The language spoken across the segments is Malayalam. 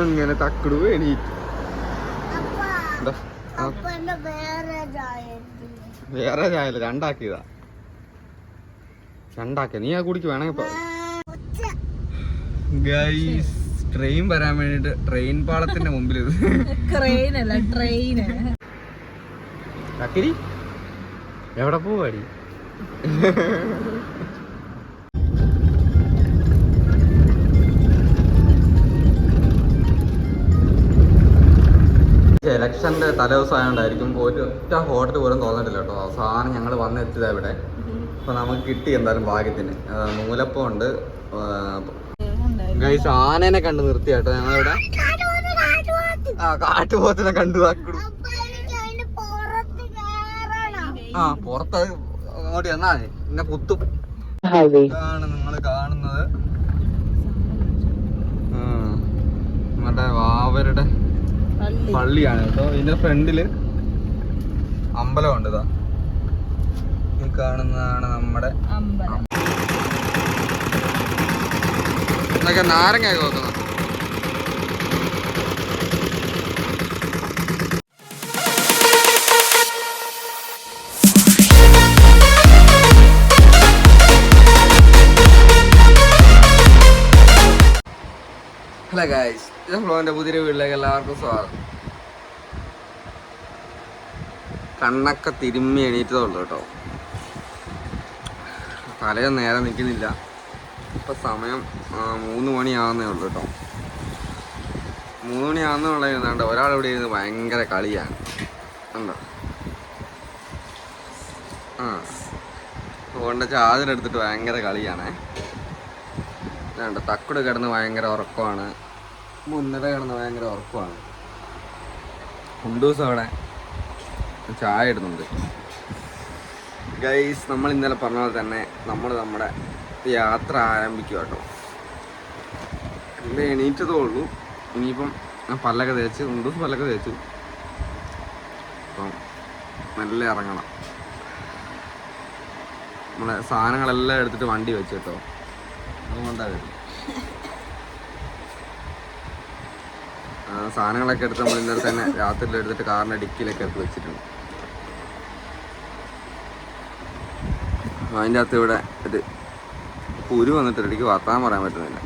അങ്ങനെ തക്കടു എണീറ്റു വേറെ ചായ രണ്ടാക്കിയതാ. രണ്ടാക്കിയ. നീ ആ കുടിക്ക് വേണമെങ്കിൽ ഗൈസ് ട്രെയിൻ വരാൻ വേണ്ടിട്ട് ട്രെയിൻ പാളത്തിന്റെ മുമ്പിൽ ഇത് അക്കിരി എവിടെ പോവാടി? ഇലക്ഷന്റെ തലേദിവസം ആയതുകൊണ്ടായിരിക്കും ഒരു ഒറ്റ ഹോട്ടൽ പോലും തോന്നിട്ടില്ല കേട്ടോ. അവസാനം ഞങ്ങൾ വന്നെത്തിയത് അവിടെ ഇവിടെ. അപ്പൊ നമുക്ക് കിട്ടി എന്തായാലും ഭാഗ്യത്തിന്. മൂലപ്പം ഉണ്ട്. ഗൈസ് ആനേനെ കണ്ട് നിർത്തി കേട്ടോ ഞങ്ങളിവിടെ. ആ കാട്ടുപോത്തിനെ കണ്ടു. ആ പുറത്ത് അങ്ങോട്ട് എന്നാ എന്നെ കുത്തും. ഇതാണ് നിങ്ങൾ കാണുന്നത്. നമ്മുടെ വാവരുടെ പള്ളിയാണ് കേട്ടോ. ഇതിന്റെ ഫ്രണ്ടിൽ അമ്പലമുണ്ട് ഇതാ. ഈ കാണുന്നതാണ് നമ്മുടെ എന്നൊക്കെ നാരങ്ങയൊക്കെ നോക്കുന്നത് ഹലോ ഗായ്സ് ഫ്ലോന്റെ പുതിയ വീട്ടിലേക്ക് എല്ലാവർക്കും സ്വാഗതം. കണ്ണൊക്കെ തിരുമ്മി എണീറ്റതേ ഉള്ളൂ കേട്ടോ. തലയൊന്നും നേരെ നിൽക്കുന്നില്ല. ഇപ്പൊ സമയം മൂന്ന് മണിയാവുന്നേ ഉള്ളൂ കേട്ടോ. മൂന്ന് മണിയാവുന്നുള്ള ഇരുന്നാണ്ട് ഒരാൾ ഇവിടെ ഇരുന്ന് ഭയങ്കര കളിയാണ്. ഉണ്ടോ ആ. ഫോണിന്റെ ചാർജർ എടുത്തിട്ട് ഭയങ്കര കളിയാണേ. ഇതാണ്ട് തക്കുട് കിടന്ന് ഭയങ്കര ഉറക്കമാണ്. മുന്നര കിടന്ന് ഭയങ്കര ഉറക്കമാണ് കുണ്ടൂസ് അവിടെ ചായ ഇടുന്നുണ്ട്. ഗൈസ് നമ്മൾ ഇന്നലെ പറഞ്ഞ പോലെ തന്നെ നമ്മൾ നമ്മുടെ യാത്ര ആരംഭിക്കുക കേട്ടോ എണീറ്റതേ ഉള്ളൂ. ഇനിയിപ്പം ഞാൻ പല്ലൊക്കെ തേച്ച് കുണ്ടൂസ് പല്ലൊക്കെ തേച്ചു. അപ്പം നല്ല ഇറങ്ങണം. നമ്മളെ സാധനങ്ങളെല്ലാം എടുത്തിട്ട് വണ്ടി വെച്ചു കേട്ടോ. അതുകൊണ്ടാണ് വരുന്നത് ആ, സാധനങ്ങളൊക്കെ എടുത്ത് നമ്മൾ ഇന്നലെ തന്നെ രാത്രിയിൽ എടുത്തിട്ട് കാറിന്റെ ഡിക്കിലൊക്കെ എടുത്ത് വെച്ചിട്ടുണ്ട്. അതിന്റെ അകത്ത് ഇവിടെ ഒരു കുരു വന്നിട്ട് എനിക്ക് വർത്താൻ പറയാൻ പറ്റുന്നില്ല.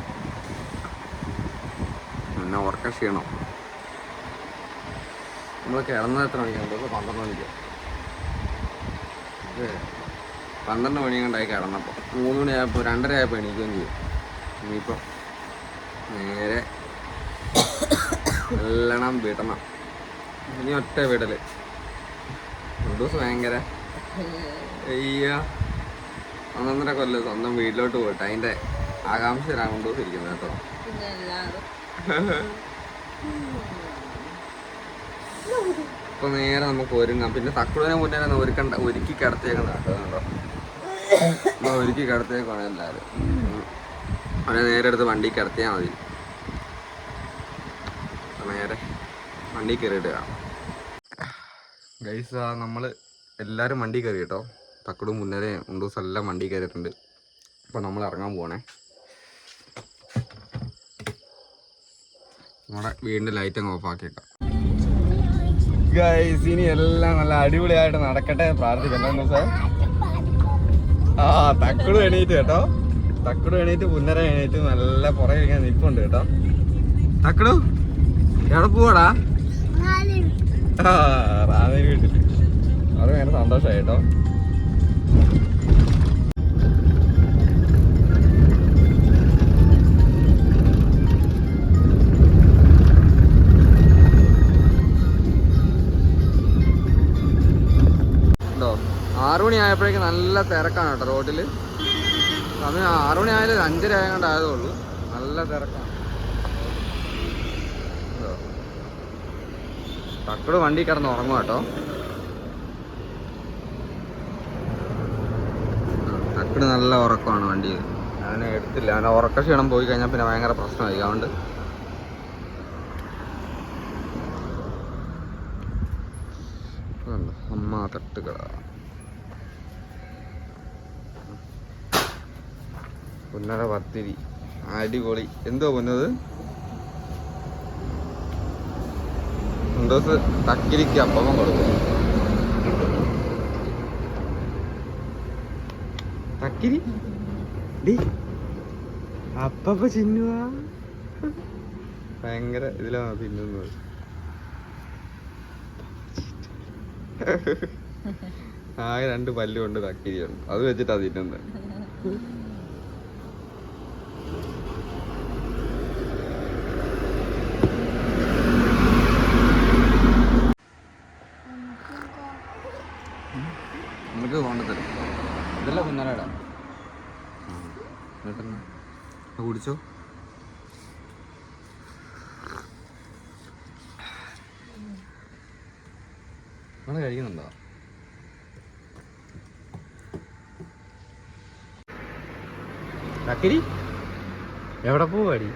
പിന്നെ ഉറക്ക ക്ഷീണം. നമ്മൾ കിടന്നത് എത്ര മണിക്കാണ്? പന്ത്രണ്ട് മണിക്ക്. ഇത് പന്ത്രണ്ട് മണി കണ്ടായി കിടന്നപ്പോൾ മൂന്ന് മണിയായപ്പോൾ രണ്ടര ആയപ്പോൾ എണീക്കുകയും ചെയ്യും ഇനിയിപ്പോൾ നേരെ എല്ലണം വിടണം. ഇനി ഒറ്റ വിടൽ. ദിവസം ഭയങ്കര. അയ്യ. ഒന്നൊന്നര കൊല്ലം സ്വന്തം വീട്ടിലോട്ട് പോയിട്ട് അതിന്റെ ആകാംക്ഷ തരാൻ കൊണ്ടുപോയി ഇരിക്കുന്നത് കേട്ടോ. ഇപ്പൊ നേരെ നമുക്ക് ഒരുങ്ങാം. പിന്നെ തക്കുളിനെ മുന്നേ തന്നെ ഒരുക്കണ്ട ഒരുക്കി കിടത്തേക്കുന്ന കേട്ടോ ഒരുക്കി കിടത്തേക്കാണ് എല്ലാവരും അവനെ നേരെ എടുത്ത് വണ്ടി കിടത്തിയാൽ മതി അപ്പൊ നേരെ വണ്ടി കയറിയിടുക ഗൈസ് നമ്മൾ എല്ലാവരും വണ്ടി കയറി കേട്ടോ. തക്കടും മുന്നേ ഉണ്ടൂസ് എല്ലാം വണ്ടി കയറിയിട്ടുണ്ട്. അപ്പോൾ നമ്മൾ ഇറങ്ങാൻ പോകണേ നമ്മുടെ വീടിന്റെ ലൈറ്റ് അങ്ങ് ഓഫ് ആക്കിയേക്കാം. ഗൈസ് ഇനി എല്ലാം നല്ല അടിപൊളിയായിട്ട് നടക്കട്ടെ പ്രാർത്ഥിക്കാം എന്താ സാർ ആ തക്കട് എണീറ്റ് കേട്ടോ. തക്കട് എണീറ്റ് പുന്നര എണീറ്റ് നല്ല പുറകെ ഇങ്ങനെ നിൽപ്പുണ്ട് കേട്ടോ. തക്കടു എവിടെ പോവാടാ? റാന്നേരി വീട്ടിൽ. അത് ഭയങ്കര സന്തോഷമായി കേട്ടോ. ഉണ്ടോ? ആറു മണി ആയപ്പോഴേക്കും നല്ല തിരക്കാണ് കേട്ടോ റോഡിൽ സമയം ആറുമണി ആയാലും അഞ്ചര ആയതുകൊണ്ട് ആയതേ നല്ല തിരക്കാണ് ഉണ്ടോ? തക്കട് വണ്ടി കിടന്ന് ഉറങ്ങും കേട്ടോ. തക്കട് നല്ല ഉറക്കമാണ് വണ്ടി. അവനെ എടുത്തില്ല. അവനെ ഉറക്ക ക്ഷീണം പോയി കഴിഞ്ഞാൽ പിന്നെ ഭയങ്കര പ്രശ്നമായി. അതുകൊണ്ട്? അമ്മ തട്ടുകട. പുന്നര പത്തിരി. അടിപൊളി. എന്തോ പൊന്നത്? ഉണ്ടോസ് തക്കിരിക്ക് അപ്പം കൊടുക്കും. തക്കിരി? ഡി അപ്പപ്പ ചിന്നുവാ. ഭയങ്കര ഇതിലാണ് തിന്നുന്നത്. ആകെ രണ്ട് പല്ലുകൊണ്ട് തക്കിരിയുണ്ട് അത് വെച്ചിട്ടാ തിന്നുന്നത്. കുടിച്ചോ? അങ്ങനെ കഴിക്കുന്നുണ്ടോ? കക്കിരി എവിടെ പോവാടി?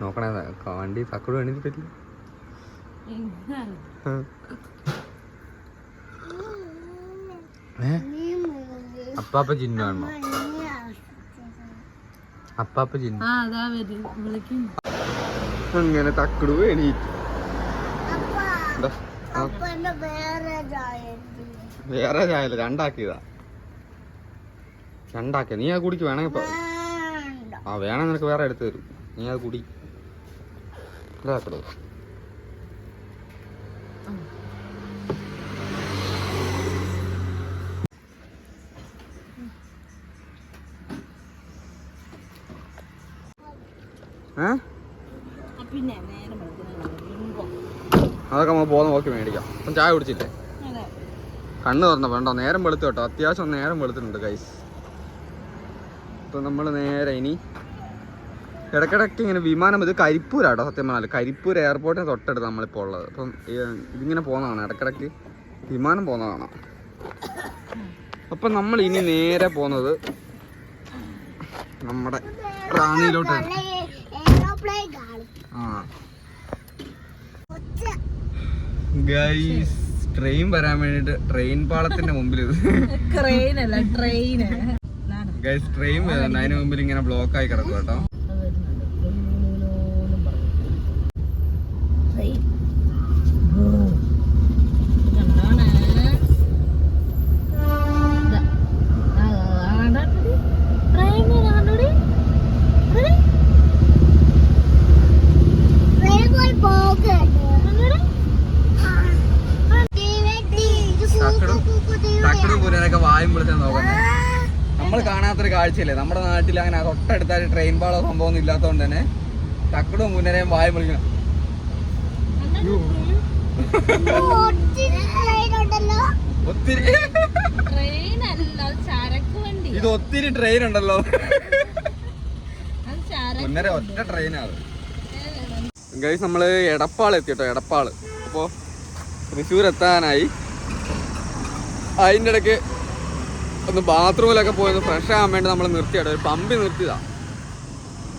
നോക്കണേ വണ്ടി തക്കോട് വേണ്ടി പറ്റില്ല. അപ്പാപ്പ ചിഹ്നമാണോ അപ്പാപ്പ അങ്ങനെ തക്കട് എണീറ്റ്? വേറെ ചായ വേറെ ചായല്ല രണ്ടാക്കിയതാ. രണ്ടാക്കിയ. നീ അത് കുടിക്ക് വേണമെങ്കിൽ ആ വേണം നിനക്ക് വേറെ എടുത്തു തരും. നീ അത് കുടി. ഇതാക്കടോ ഏ പിന്നെ നേരം വിളിക്കുന്നു അതൊക്കെ നമ്മൾ പോകുന്ന നോക്കി മേടിക്കാം. അപ്പം ചായ കുടിച്ചില്ലേ? അതെ. കണ്ണ് തുറന്ന വേണ്ടോ? നേരം വെളുത്തു കേട്ടോ. അത്യാവശ്യം നേരം വെളുത്തിട്ടുണ്ട് കൈസ് അപ്പം നമ്മൾ നേരെ ഇനി ഇടക്കിടക്ക് ഇങ്ങനെ വിമാനം ഇത് കരിപ്പൂരാട്ടോ സത്യം പറഞ്ഞാൽ കരിപ്പൂർ എയർപോർട്ടിന് തൊട്ടടുത്ത് നമ്മളിപ്പോൾ ഉള്ളത്. അപ്പം ഇതിങ്ങനെ പോകുന്നതാണ് ഇടക്കിടക്ക് വിമാനം പോകുന്നതാണ്. അപ്പം നമ്മൾ ഇനി നേരെ പോകുന്നത് നമ്മുടെ കാണും ആ. ഗൈസ് ട്രെയിൻ വരാൻ വേണ്ടിട്ട് ട്രെയിൻ പാളത്തിന്റെ മുമ്പിൽ ഗൈസ് ട്രെയിൻ വരുന്നുണ്ട് അതിന് മുമ്പിൽ ഇങ്ങനെ ബ്ലോക്ക് ആയി കിടക്കും കേട്ടോ ട്രെയിൻ പോയി പോകുന്നുണ്ട് തക്കടും തക്കടും പുരനൊക്കെ വായും വിളിച്ചാൽ നോക്കുന്നത് നമ്മൾ കാണാത്തൊരു കാഴ്ചയല്ലേ നമ്മുടെ നാട്ടിൽ അങ്ങനെ തൊട്ടടുത്തായിട്ട് ട്രെയിൻ പാളോ സംഭവം ഒന്നും ഇല്ലാത്തതുകൊണ്ട് തന്നെ തക്കടും പുനരെയും വായ വിളിക്കണം ഉണ്ടല്ലോ. ഒത്തിരി. ട്രെയിൻ അല്ല ചരക്ക് വണ്ടി. ഇത് ഒത്തിരി ട്രെയിൻ ഉണ്ടല്ലോ. മുന്നരെ ഒറ്റ ട്രെയിനാണ് ഗൈസ് നമ്മൾ എടപ്പാൾ എത്തി കേട്ടോ എടപ്പാൾ അപ്പോ തൃശ്ശൂർ എത്താനായി അതിന്റെ ഇടയ്ക്ക് ഒന്ന് ബാത്റൂമിലൊക്കെ പോയി ഒന്ന് ഫ്രഷ് ആകാൻ വേണ്ടി നമ്മൾ നിർത്തിയാട്ടോ ഒരു പമ്പിൽ നിർത്തിയതാ.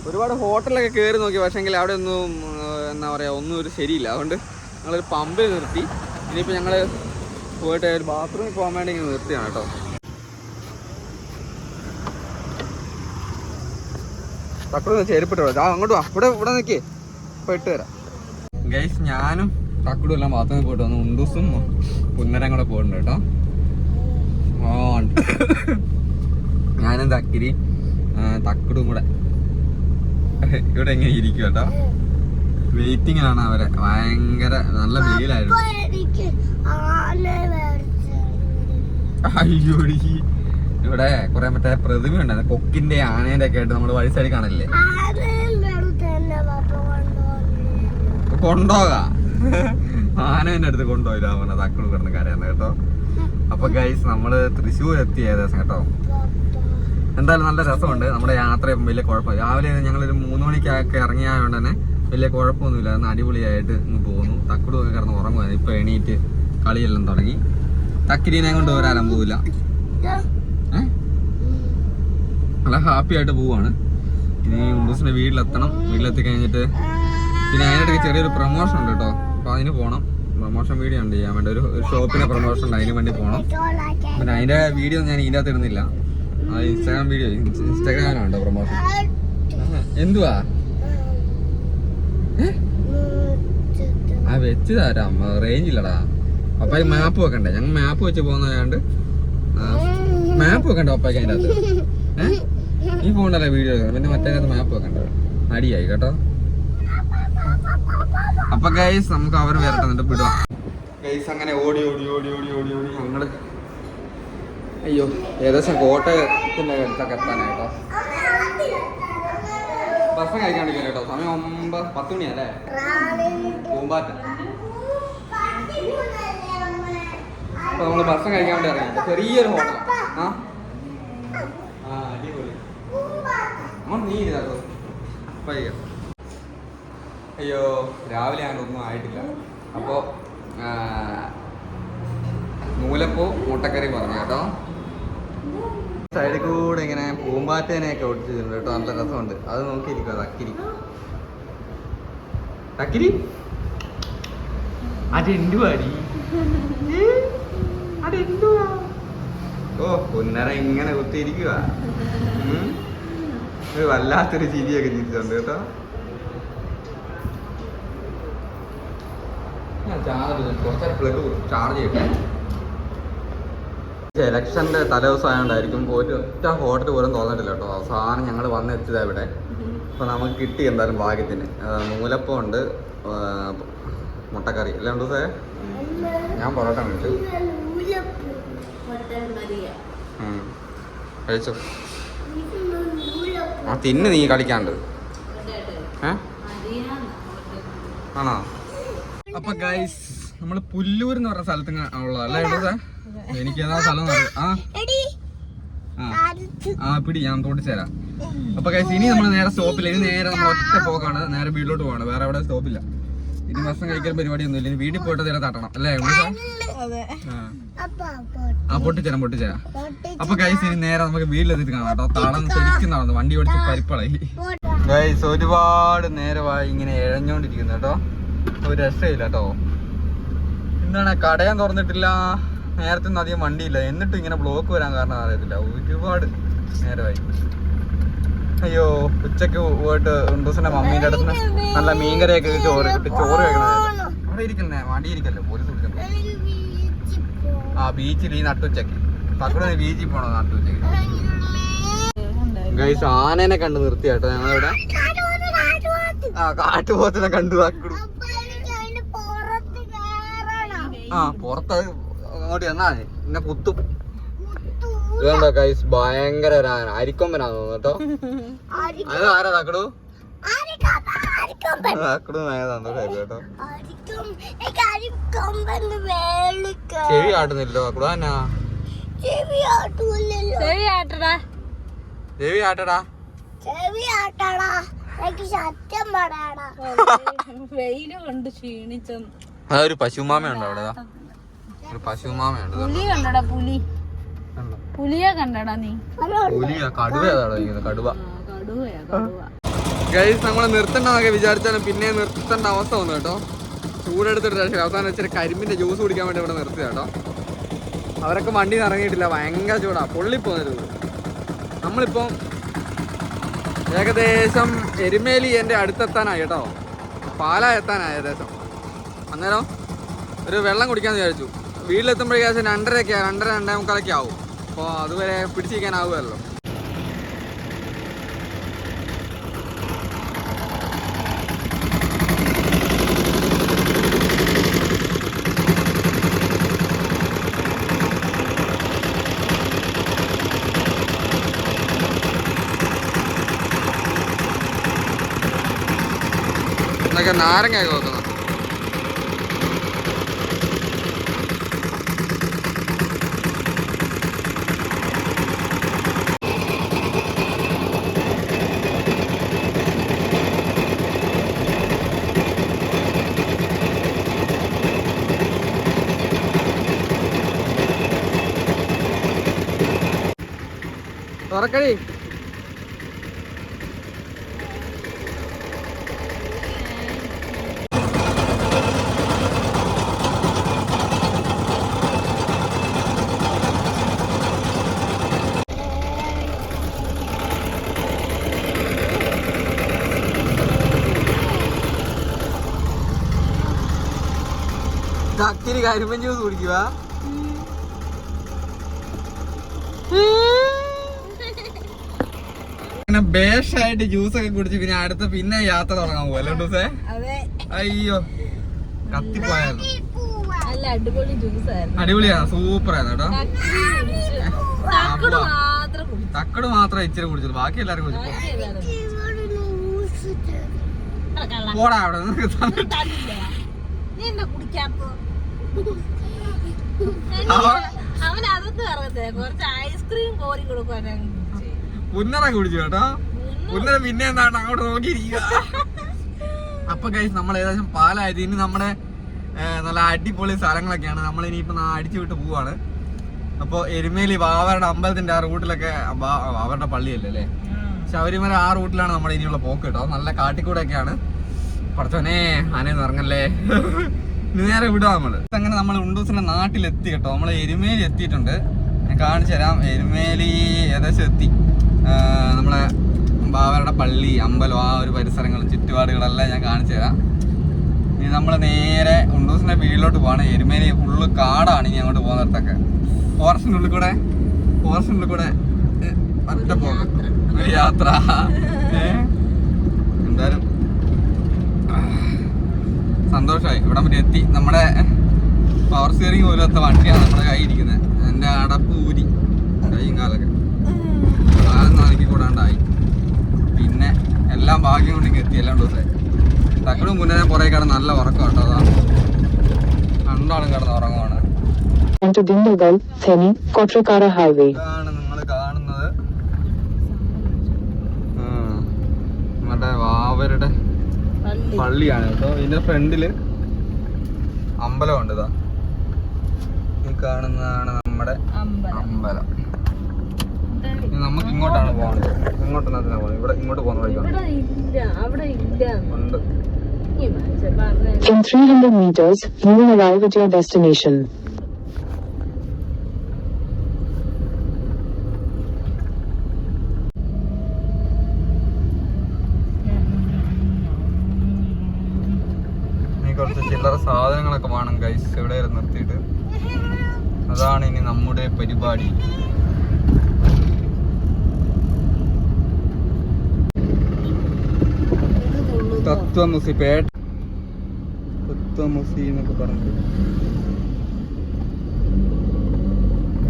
ഒരുപാട് ഹോട്ടലൊക്കെ കയറി നോക്കി പക്ഷേങ്കിൽ അവിടെ ഒന്നും എന്താ പറയുക ഒന്നും ഒരു ശരിയില്ല. അതുകൊണ്ട് ഞങ്ങളൊരു പമ്പിൽ നിർത്തി. ഇനിയിപ്പോൾ ഞങ്ങൾ പോയിട്ട് ഒരു ബാത്റൂമിൽ പോകാൻ വേണ്ടി ഇങ്ങനെ നിർത്തിയാണ് കേട്ടോ. തക്കട് ചെരുപ്പിട്ടോ ആ അങ്ങോട്ട് വാ. ഇവിടെ ഇവിടെ നിൽക്കേ ഇപ്പോൾ ഇട്ട് തരാം. ഗൈസ് ഞാനും തക്കടും എല്ലാം ബാത്റൂമിൽ പോയിട്ട് വന്നു ഉണ്ടൂസും പുന്നരം കൂടെ പോയിട്ടുണ്ട് കേട്ടോ. ഉണ്ട്. ഞാനും തക്കിരി തക്കടും കൂടെ. ഇവിടെ എങ്ങനെ ഇരിക്കും കേട്ടോ വെയിറ്റിംഗ് ആണ് അവരെ. ഭയങ്കര നല്ല വെയിലായിരുന്നു. അയ്യോടി. ഇവിടെ കുറെ മറ്റേ പ്രതിമ ഉണ്ടായിരുന്നു കൊക്കിന്റെ ആനേന്റെ ഒക്കെ ആയിട്ട് നമ്മൾ വഴി സൈഡിൽ കാണില്ലേ? കൊണ്ടോക ആനേന്റെ അടുത്ത് കൊണ്ടുപോയില്ല അവനെ തക്കൾ കിടന്ന് കേട്ടോ. അപ്പൊ ഗൈസ് നമ്മൾ തൃശ്ശൂർ എത്തി ഏകദേശം കേട്ടോ. എന്തായാലും നല്ല രസമുണ്ട്. നമ്മുടെ യാത്ര വലിയ കുഴപ്പമില്ല. രാവിലെ ഞങ്ങളൊരു മൂന്ന് മണിക്കൊക്കെ ഇറങ്ങിയതുകൊണ്ട് തന്നെ വലിയ കുഴപ്പമൊന്നുമില്ല. അന്ന് അടിപൊളിയായിട്ട് ഇങ്ങ് പോകുന്നു തക്കുടും ഒക്കെ കിടന്ന് ഉറങ്ങുമായിരുന്നു ഇപ്പൊ എണീറ്റ് കളിയെല്ലാം തുടങ്ങി. തക്കിരീനെ കൊണ്ട് ഒരാലും പോവില്ല. നല്ല ഹാപ്പി ആയിട്ട് പോവാണ് ഇനി ഉണ്ടൂസിന്റെ വീട്ടിലെത്തണം. വീട്ടിലെത്തി കഴിഞ്ഞിട്ട് പിന്നെ അതിനിടയ്ക്ക് ചെറിയൊരു പ്രമോഷൻ ഉണ്ട് കേട്ടോ. അപ്പൊ അതിന് പോകണം പ്രൊമോഷൻ വീഡിയോ ഉണ്ട്. ചെയ്യാൻ വേണ്ടി ഒരു ഷോപ്പിന് പ്രൊമോഷൻ ഉണ്ട്. അതിന് വേണ്ടി പോകണം പിന്നെ അതിന്റെ വീഡിയോ ഞാൻ ഇതിന്റെ അകത്ത് ഇടുന്നില്ല. ഇൻസ്റ്റാഗ്രാം വീഡിയോ ഇൻസ്റ്റാഗ്രാമിലുണ്ടോ പ്രൊമോഷൻ എന്തുവാ? ആ വെച്ച് തരാം റേഞ്ച് ഇല്ലടാ. അപ്പൊ മാപ്പ് വെക്കണ്ടേ? ഞങ്ങൾ മാപ്പ് വെച്ച് പോകുന്നതാണ്ട് മാപ്പ് വെക്കണ്ട അപ്പയ്ക്ക് അതിന്റെ അകത്ത്. ഈ ഫോണിലല്ലേ വീഡിയോ പിന്നെ മറ്റേ മാപ്പ് വെക്കണ്ട. അടിയായി കേട്ടോ. അപ്പൊ ഗൈസ് നമുക്ക് അവർ വരട്ടെ എന്നിട്ട് വിടാം ഗൈസ് അങ്ങനെ ഓടി ഓടി ഓടി ഓടി ഓടി ഓടി ഞങ്ങൾ അയ്യോ ഏകദേശം കോട്ടയത്തിന്റെ അടുത്തൊക്കെ എത്താനായിട്ടോ. ഭക്ഷണം വേണ്ടി കേട്ടോ സമയം ഒമ്പത് പത്ത് മണിയല്ലേ? പൂമ്പാറ്റ. അപ്പൊ നമ്മൾ ഭക്ഷണം കഴിക്കാൻ വേണ്ടി ഇറങ്ങി. ചെറിയൊരു ഹോട്ടൽ ആ. അടിപൊളി. നമ്മൾ നീ ഇതാക്കോ പയ്യ അയ്യോ രാവിലെ ഒന്നും ആയിട്ടില്ല. അപ്പോൾ മൂലപ്പൂ മുട്ടക്കറി പറഞ്ഞു കേട്ടോ. സൈഡിൽ കൂടെ ഇങ്ങനെ പൂമ്പാറ്റേനെയൊക്കെ ഓടിച്ചിട്ടുണ്ട് കേട്ടോ. നല്ല രസമുണ്ട്. അത് നോക്കിയിരിക്കുക തക്കിരി. തക്കിരി? അതെന്തുവാടി? അതെന്തുവാ? ഓ പുന്നര ഇങ്ങനെ കുത്തിയിരിക്കുക ഒരു വല്ലാത്തൊരു ചിരിയൊക്കെ ചിരിച്ചിട്ടുണ്ട് കേട്ടോ. ചാർജ് കുറച്ചേരം പ്ലഗ് ചാർജ് ചെയ്യട്ടെ തലേദിവസം ആയതുകൊണ്ടായിരിക്കും ഒറ്റ ഹോട്ടൽ പോലും തോന്നിട്ടില്ല കേട്ടോ. അവസാനം ഞങ്ങൾ വന്നെത്തിയത് ഇവിടെ. അപ്പൊ നമുക്ക് കിട്ടി എന്തായാലും ഭാഗ്യത്തിന്. മൂലപ്പം ഉണ്ട് മുട്ടക്കറി. അല്ല ദിവസേ ഞാൻ പൊറോട്ട കഴിച്ചു. കഴിച്ചോ? ആ തിന്ന് നീ കളിക്കാണ്ട്. ഏ? ആണോ? അപ്പൊ ഗൈസ് നമ്മൾ പുല്ലൂർ എന്ന് പറഞ്ഞ സ്ഥലത്ത് ഉള്ളതല്ലേ ഇവിടെ എനിക്ക് ഏതാ സ്ഥലം ആ. ആ. പിടി ഞാൻ തോട്ടിച്ച് തരാം അപ്പൊ ഗൈസ് ഇനി നമ്മൾ നേരെ സ്റ്റോപ്പില്ല ഇനി നേരെ നമ്മൾ ഒറ്റ പോക്കാണ്. നേരെ വീട്ടിലോട്ട് പോവാണ്. വേറെ എവിടെ സ്റ്റോപ്പില്ല ഇനി ഭക്ഷണം കഴിക്കാൻ പരിപാടിയൊന്നും ഇല്ല. ഇനി വീട്ടിൽ പോയിട്ട് നേരെ തട്ടണം. അല്ലേ ആ. പൊട്ടിച്ചേരാം പൊട്ടിച്ചേരാം അപ്പൊ ഗൈസ് ഇനി നേരെ നമുക്ക് വീട്ടിലെത്തിയിട്ട് കാണാം കേട്ടോ. ശരിക്കും നടന്നു വണ്ടി ഓടിച്ച് പരിപ്പളായി. ഗൈസ് ഒരുപാട് നേരമായി ഇങ്ങനെ ഇഴഞ്ഞോണ്ടിരിക്കുന്നു കേട്ടോ. ഒരു രക്ഷയില്ല കേട്ടോ എന്താണ് കടയാൻ തുറന്നിട്ടില്ല. നേരത്തെ ഒന്നും അധികം വണ്ടിയില്ല. എന്നിട്ട് ഇങ്ങനെ ബ്ലോക്ക് വരാൻ കാരണം അറിയത്തില്ല. ഒരുപാട് നേരമായി. അയ്യോ ഉച്ചയ്ക്ക് പോയിട്ട് ഉണ്ടൂസിന്റെ മമ്മീന്റെ അടുത്ത് നല്ല മീൻകറിയൊക്കെ ചോറ് കിട്ടി. ചോറ് കഴിക്കണം അവിടെ ഇരിക്കല്ലേ വണ്ടി ഇരിക്കല്ലേ പോലീസ് വിളിക്കണം. ആ ബീച്ചിൽ ഈ നട്ടുച്ചക്ക് തക്കടെ ബീച്ചിൽ പോണോ നട്ടുച്ചക്ക് ഗൈസ് ആനേനെ കണ്ട് നിർത്തി കേട്ടോ ഞങ്ങളിവിടെ. ആ കാട്ടുപോത്തിനെ കണ്ടു തക്കടു ആ പുറത്ത് അങ്ങോട്ട് ചെന്നാ മതി. എന്നെ കുത്തും. കുത്തു. കൈസ് ഭയങ്കര ഒരു ആന. അരിക്കൊമ്പനാന്ന് തോന്നുന്നു കേട്ടോ. അത് ആരാ തക്കടു? കേട്ടോ. ചെവി ആട്ടുന്നില്ലോ തക്കടു ചെവി. ആട്ടടാ. ചെവി ആട്ടടാ. ചെവി ആട്ടടാ. എനിക്ക് സത്യം പറയടാ. വെയിൽ കൊണ്ട് ക്ഷീണിച്ചെന്ന്. അതൊരു പശുമാമയുണ്ടോ അവിടെ ഒരു പശുമാമയുണ്ട്. പുലി കണ്ടടാ പുലി. കണ്ടോ? പുലിയെ കണ്ടടാ നീ. പുലിയാ കടുവ. കടുവ കടുവയാ കടുവ. ഗൈസ് നമ്മളെ നിർത്തണ്ടെന്നൊക്കെ വിചാരിച്ചാലും പിന്നെ നിർത്തണ്ട അവസ്ഥ വന്നു കേട്ടോ. ചൂടെടുത്തിട്ട് രക്ഷ അവസാനം വെച്ചിട്ട് കരിമ്പിന്റെ ജ്യൂസ് കുടിക്കാൻ വേണ്ടി ഇവിടെ നിർത്തി കേട്ടോ. അവരൊക്കെ വണ്ടി ഇറങ്ങിയിട്ടില്ല. ഭയങ്കര ചൂടാ. പൊള്ളി ചൂട്. നമ്മളിപ്പം ഏകദേശം എരുമേലി എന്റെ അടുത്തെത്താനായി കേട്ടോ. പാല എത്താനായി ഏകദേശം. അന്നേരം ഒരു വെള്ളം കുടിക്കാമെന്ന് വിചാരിച്ചു. വീട്ടിലെത്തുമ്പോഴേക്കും രണ്ടരയൊക്കെ രണ്ടര രണ്ടേ മുക്കാലൊക്കെ ആവും. അപ്പോൾ അതുവരെ പിടിച്ചിരിക്കാനാവുമല്ലോ നാരങ്ങ നാരങ്ങയൊക്കെ വെക്കണം തുറക്കടി. കാക്കിരി കരിമ്പൻ ജ്യൂസ് കുടിക്കുക ബേഷായിട്ട് ജ്യൂസ് ഒക്കെ കുടിച്ച് പിന്നെ അടുത്ത പിന്നെ യാത്ര തുടങ്ങാൻ പോവാ. അല്ലേ ഡൂസേ അയ്യോ. കത്തിപ്പോയായിരുന്നു. അടിപൊളിയാണ് സൂപ്പർ ആയിരുന്നു. കേട്ടോ. തക്കട് മാത്രം ഇച്ചിരി കുടിച്ചത്. ബാക്കി എല്ലാരും കുടിച്ചു. പോടാ അവിടെ. അവൻ- അതൊന്നും അറിയത്തില്ല. കുറച്ച് ഐസ്ക്രീം കോരി കൊടുക്കാൻ പുന്നറ കുടിച്ചു കേട്ടോ. പുന്നര പിന്നെ എന്താണ്? അങ്ങോട്ട് നോക്കിയിരിക്കുക. അപ്പൊ കൈസ് നമ്മൾ ഏകദേശം പാലായത്. ഇനി നമ്മുടെ നല്ല അടിപൊളി സ്ഥലങ്ങളൊക്കെയാണ്. നമ്മൾ ഇനിയിപ്പോ അടിച്ചു വിട്ട് പോവാണ്. അപ്പൊ എരുമേലി വാവരുടെ അമ്പലത്തിന്റെ ആ റൂട്ടിലൊക്കെ അവരുടെ പള്ളിയല്ലേ അല്ലേ? ശബരിമല ആ റൂട്ടിലാണ് നമ്മൾ ഇനിയുള്ള പോക്ക് കേട്ടോ. നല്ല കാട്ടിക്കൂടെയൊക്കെയാണ്. പഠിച്ചോനെ ആനയൊന്നും ഇറങ്ങല്ലേ ഇനി നേരെ വിടുക നമ്മൾ. അങ്ങനെ നമ്മൾ ഉണ്ടൂസിന്റെ നാട്ടിലെത്തി കേട്ടോ. നമ്മൾ എരുമേലി എത്തിയിട്ടുണ്ട്. ഞാൻ കാണിച്ചു തരാം. എരുമേലി ഏകദേശം എത്തി. ആ, നമ്മളെ ബാവരുടെ പള്ളി അമ്പലം ആ ഒരു പരിസരങ്ങളും ചുറ്റുപാടുകളെല്ലാം ഞാൻ കാണിച്ചു തരാം. ഇനി നമ്മൾ നേരെ ഉണ്ടൂസിന്റെ വീട്ടിലോട്ട് പോകണം എരുമേലി ഫുള്ള് കാടാണ് ഇനി അങ്ങോട്ട് പോകുന്നിടത്തൊക്കെ ഫോറസ്റ്റിന്റെ ഉള്ളിൽ കൂടെ ഫോറസ്റ്റിനുള്ളിൽ കൂടെ ഒറ്റ പോകും ഒരു യാത്ര? എന്തായാലും സന്തോഷമായി. ഇവിടെ വരെ എത്തി. നമ്മുടെ പവർ സ്റ്റിയറിംഗ് പോലത്തെ വണ്ടിയാണ് നമ്മുടെ കൈ ഇരിക്കുന്നത് എന്റെ അടപ്പ് ഊരി കൈയും കാലൊക്കെ കാലൊന്നും അനക്കി കൂടാണ്ടായി പിന്നെ എല്ലാം എല്ലാം ദിവസമായി തക്കടും മുന്നേ പുറകെ കിടന്ന് നല്ല ഉറക്കം കേട്ടോ അതാ. രണ്ടാളും കിടന്ന് ഉറങ്ങുവാണ്. ഇതാണ് നിങ്ങൾ കാണുന്നത്. ആ, നമ്മുടെ വാവരുടെ പള്ളി. പള്ളിയാണ് കേട്ടോ. ഇതിന്റെ ഫ്രണ്ടിൽ അമ്പലമുണ്ട് ഇതാ. ഈ കാണുന്നതാണ് നമ്മുടെ അമ്പലം. നമുക്ക് ഇങ്ങോട്ടാണ് പോകേണ്ടത് ഇങ്ങോട്ട് എന്തിനാ പോകുന്നത് ഇവിടെ ഇങ്ങോട്ട് പോകുന്ന വഴിക്കാണ് In 300 meters, you will arrive at your destination. ഇനി കുറച്ച് ചില്ലറ സാധനങ്ങളൊക്കെ വേണം ഗൈസ് ഇവിടെ നിർത്തിയിട്ട് അതാണ് ഇനി നമ്മുടെ പരിപാടി തത്വമുസി പേട്ട തത്വമുസി എന്നൊക്കെ പറഞ്ഞു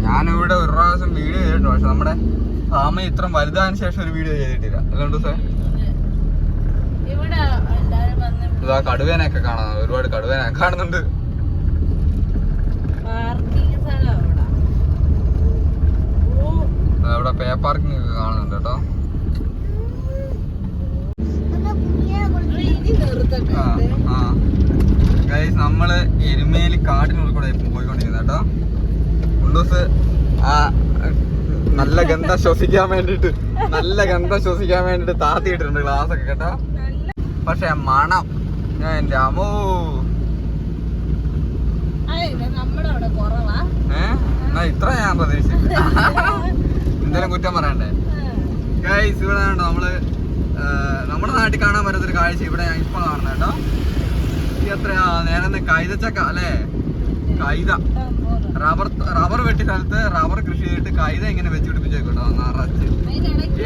ഞാനിവിടെ ഒരു പ്രാവശ്യം വീഡിയോ ചെയ്തിട്ടുണ്ട്. പക്ഷെ നമ്മുടെ ഫാമ ഇത്ര വലുതായതിനു ശേഷം ഒരു വീഡിയോ ചെയ്തിട്ടില്ല. അല്ലാണ്ട് സാർ ഇതാ കടുവേനൊക്കെ കാണാം. ഒരുപാട് കടുവേന കാണുന്നുണ്ട്. അവിടെ. പേ പാർക്കിംഗ് ഒക്കെ കാണുന്നുണ്ട് കേട്ടോ ഇവിടെ ഇനി നിർത്തട്ടെ ആ ആ ഗൈസ് നമ്മൾ എരുമേലി കാടിനുള്ളിൽ കൂടെ പോയിക്കൊണ്ടിരിക്കുന്നത് കേട്ടോ. ഉണ്ടൂസ് ആ നല്ല ഗന്ധം ശ്വസിക്കാൻ വേണ്ടിട്ട് നല്ല ഗന്ധം ശ്വസിക്കാൻ വേണ്ടിട്ട് താത്തിയിട്ടുണ്ട് ഗ്ലാസ് ഒക്കെ കേട്ടോ. പക്ഷെ മണം. ഞാൻ എന്റെ അമ്മോ. അല്ല അവിടെ കുറവാ. ഏ? എന്നാ ഇത്ര ഞാൻ പ്രതീക്ഷിച്ചു എന്തായാലും കുറ്റം പറയണ്ടേ? ഗൈസ് ഇവിടെ നമ്മൾ നമ്മുടെ നാട്ടിൽ കാണാൻ പറ്റുന്നൊരു കാഴ്ച ഇവിടെ ഞാൻ ഇപ്പൊ കാണുന്നത് കേട്ടോ. ഈ എത്രയാ? നേരെ കൈതച്ചക്ക അല്ലേ? കൈത. റബ്ബർ റബ്ബർ വെട്ടി സ്ഥലത്ത് റബ്ബർ കൃഷി ചെയ്തിട്ട് കൈത ഇങ്ങനെ വെച്ച് പിടിപ്പിച്ചേക്കോട്ടോ നിറച്ച്.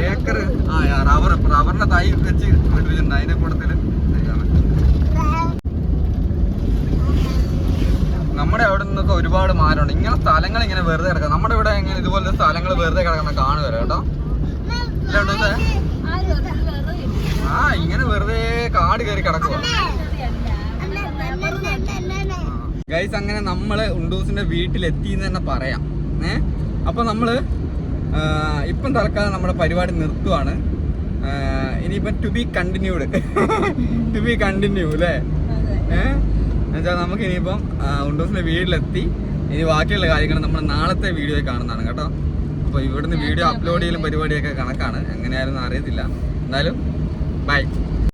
ഏക്കർ ആ റബ്ബർ റബ്ബറിന്റെ തൈ വെച്ച് പിടിപ്പിച്ചിട്ടുണ്ട് അതിന്റെ കൂട്ടത്തിൽ. നമ്മുടെ അവിടെ നിന്നൊക്കെ ഒരുപാട് മാറ്റമുണ്ട് ഇങ്ങനെ സ്ഥലങ്ങൾ ഇങ്ങനെ വെറുതെ കിടക്കാം. നമ്മുടെ ഇവിടെ ഇങ്ങനെ ഇതുപോലത്തെ സ്ഥലങ്ങൾ വെറുതെ കിടക്കുന്ന കാണുക കേട്ടോ. ആ ഇങ്ങനെ വെറുതെ കാട് കയറി കിടക്കുക ഗൈസ് അങ്ങനെ നമ്മൾ ഉണ്ടൂസിന്റെ വീട്ടിലെത്തി എന്ന് തന്നെ പറയാം. ഏ? അപ്പൊ നമ്മൾ ഇപ്പം തൽക്കാലം നമ്മുടെ പരിപാടി നിർത്തുവാണ്. ഇനിയിപ്പം to be continued to be continue അല്ലേ ഏഹ് എന്നുവെച്ചാൽ നമുക്ക് ഇനിയിപ്പം ഉണ്ടൂസിന്റെ വീട്ടിലെത്തി. ഇനി ബാക്കിയുള്ള കാര്യങ്ങൾ നമ്മൾ നാളത്തെ വീഡിയോയിൽ കാണുന്നതാണ് കേട്ടോ? അപ്പോൾ ഇവിടുന്ന് വീഡിയോ അപ്ലോഡ് ചെയ്യലും പരിപാടിയൊക്കെ കണക്കാണ്. എങ്ങനെയായിരുന്നു അറിയത്തില്ല. എന്തായാലും ബൈ